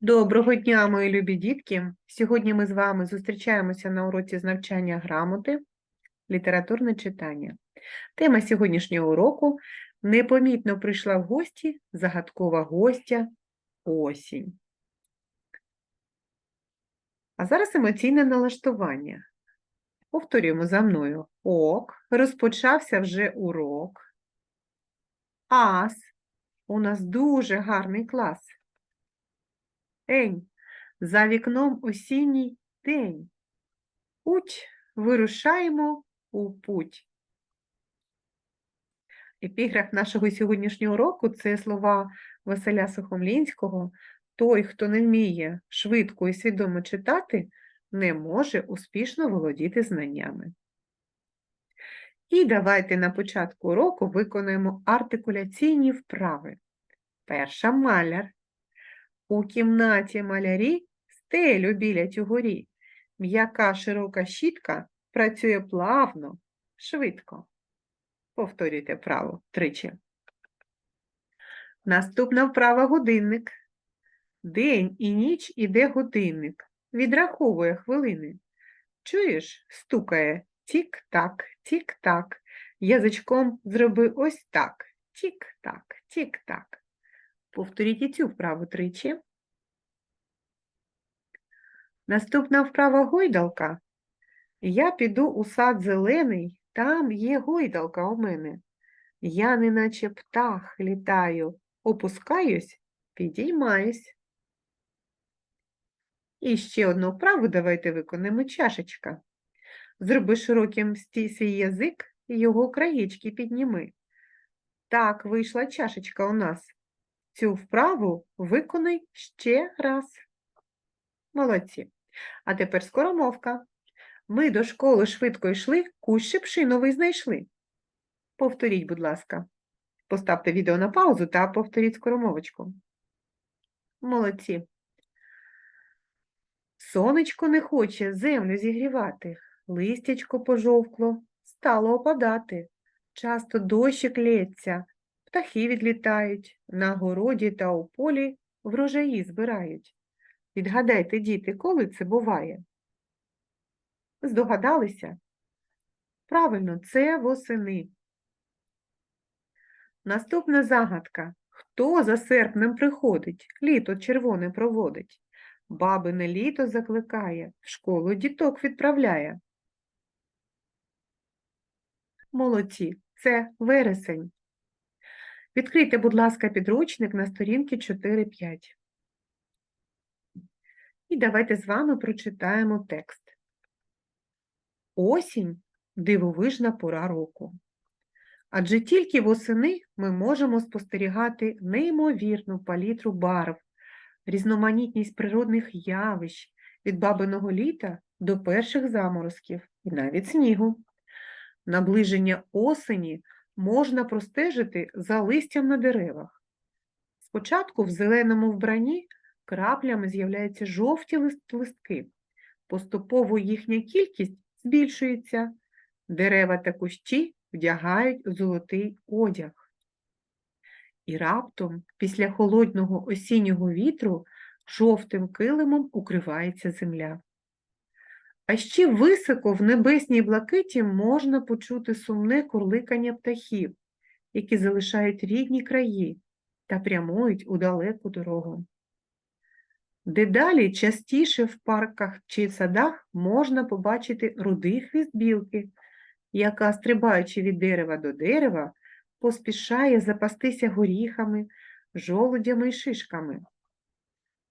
Доброго дня, мої любі дітки! Сьогодні ми з вами зустрічаємося на уроці з навчання грамоти, літературне читання. Тема сьогоднішнього уроку непомітно прийшла в гості загадкова гостя осінь. А зараз емоційне налаштування. Повторюємо за мною. Ок, розпочався вже урок. Ас, у нас дуже гарний клас. Ень, за вікном осінній день. Путь вирушаємо у путь. Епіграф нашого сьогоднішнього року це слова Василя Сухомлінського. Той, хто не вміє швидко і свідомо читати, не може успішно володіти знаннями. І давайте на початку уроку виконаємо артикуляційні вправи. Перша маляр. У кімнаті малярі стелю білять угорі. М'яка широка щітка працює плавно, швидко. Повторюйте вправо тричі. Наступна вправа годинник. День і ніч іде годинник. Відраховує хвилини. Чуєш, стукає тік-так, тік-так. Язичком зроби ось так. Тік-так, тік-так. Повторіть і цю вправу тричі. Наступна вправа гойдалка. Я піду у сад зелений, там є гойдалка у мене. Я неначе птах літаю, опускаюсь, підіймаюсь. І ще одну вправу давайте виконаємо чашечка. Зроби широким свій язик і його краєчки підніми. Так, вийшла чашечка у нас. Цю вправу виконай ще раз. Молодці. А тепер скоромовка. Ми до школи швидко йшли, кущ шипшиновий знайшли. Повторіть, будь ласка. Поставте відео на паузу та повторіть скоромовочку. Молодці. Сонечко не хоче землю зігрівати, листячко пожовкло, стало опадати. Часто дощик лється, птахи відлітають, на городі та у полі врожаї збирають. Відгадайте, діти, коли це буває? Здогадалися? Правильно, це восени. Наступна загадка. Хто за серпнем приходить, літо червоне проводить? Бабине літо закликає, в школу діток відправляє. Молодці, це вересень. Відкрийте, будь ласка, підручник на сторінки 4-5. І давайте з вами прочитаємо текст. Осінь дивовижна пора року. Адже тільки восени ми можемо спостерігати неймовірну палітру барв, різноманітність природних явищ від бабиного літа до перших заморозків і навіть снігу. Наближення осені можна простежити за листям на деревах. Спочатку в зеленому вбранні краплями з'являються жовті листки. Поступово їхня кількість збільшується. Дерева та кущі вдягають золотий одяг. І раптом, після холодного осіннього вітру, жовтим килимом укривається земля. А ще високо в небесній блакиті можна почути сумне курликання птахів, які залишають рідні краї та прямують у далеку дорогу. Дедалі частіше в парках чи садах можна побачити рудий хвіст білки, яка, стрибаючи від дерева до дерева, поспішає запастися горіхами, жолудями й шишками.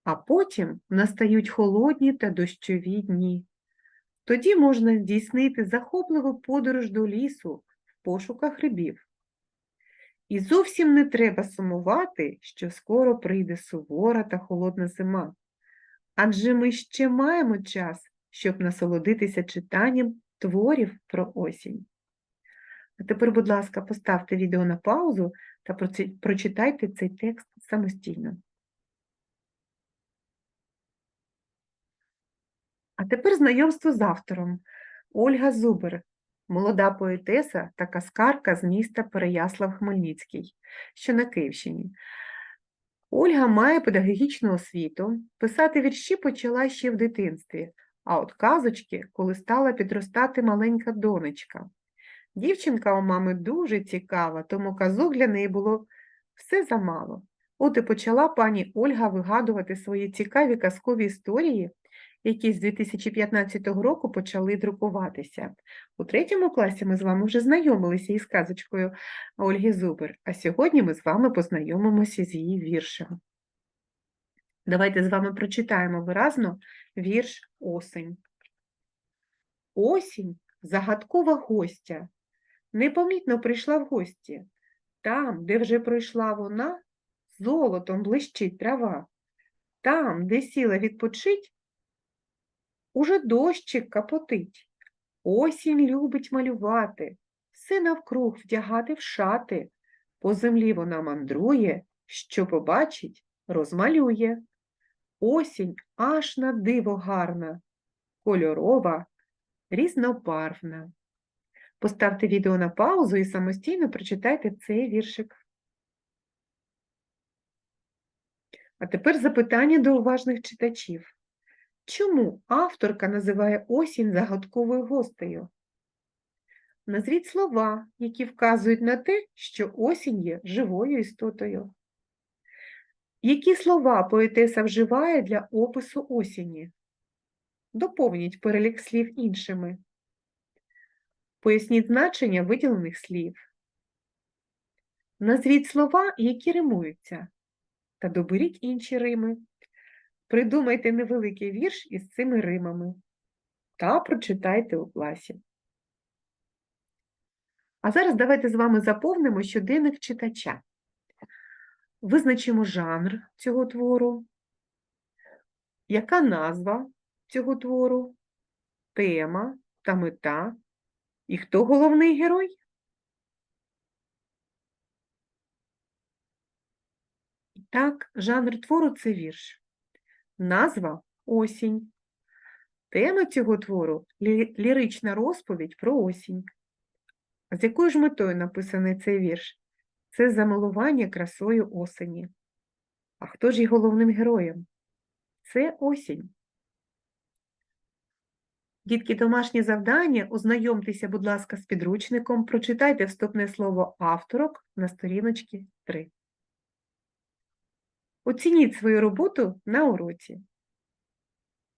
А потім настають холодні та дощові дні. Тоді можна здійснити захопливу подорож до лісу в пошуках грибів. І зовсім не треба сумувати, що скоро прийде сувора та холодна зима. Адже ми ще маємо час, щоб насолодитися читанням творів про осінь. А тепер, будь ласка, поставте відео на паузу та прочитайте цей текст самостійно. А тепер знайомство з автором. Ольга Зубер, молода поетеса та каскарка з міста Переяслав-Хмельницький, що на Київщині. Ольга має педагогічну освіту, писати вірші почала ще в дитинстві, а от казочки, коли стала підростати маленька донечка. Дівчинка у мами дуже цікава, тому казок для неї було все замало. От і почала пані Ольга вигадувати свої цікаві казкові історії, які з 2015 року почали друкуватися. У третьому класі ми з вами вже знайомилися із казочкою Ольги Зубер, а сьогодні ми з вами познайомимося з її віршем. Давайте з вами прочитаємо виразно вірш Осень. Осінь загадкова гостя, непомітно прийшла в гості. Там, де вже пройшла вона, золотом блищить трава. Там, де сіла відпочить, уже дощик капотить. Осінь любить малювати, все навкруг вдягати в шати. По землі вона мандрує, що побачить, розмалює. Осінь аж на диво гарна, кольорова, різнобарвна. Поставте відео на паузу і самостійно прочитайте цей віршик. А тепер запитання до уважних читачів. Чому авторка називає осінь загадковою гостею? Назвіть слова, які вказують на те, що осінь є живою істотою. Які слова поетеса вживає для опису осені? Доповніть перелік слів іншими. Поясніть значення виділених слів. Назвіть слова, які римуються, та доберіть інші рими. Придумайте невеликий вірш із цими римами та прочитайте у класі. А зараз давайте з вами заповнимо щоденник читача. Визначимо жанр цього твору, яка назва цього твору, тема та мета, і хто головний герой? Так, жанр твору це вірш. Назва осінь. Тема цього твору лірична розповідь про осінь. З якою ж метою написаний цей вірш? Це замилування красою осені. А хто ж є головним героєм? Це осінь. Дітки, домашнє завдання. Ознайомтеся, будь ласка, з підручником. Прочитайте вступне слово авторок на сторіночці 3. Оцініть свою роботу на уроці.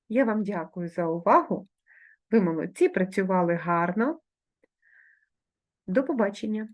Я вам дякую за увагу. Ви молодці, працювали гарно. До побачення!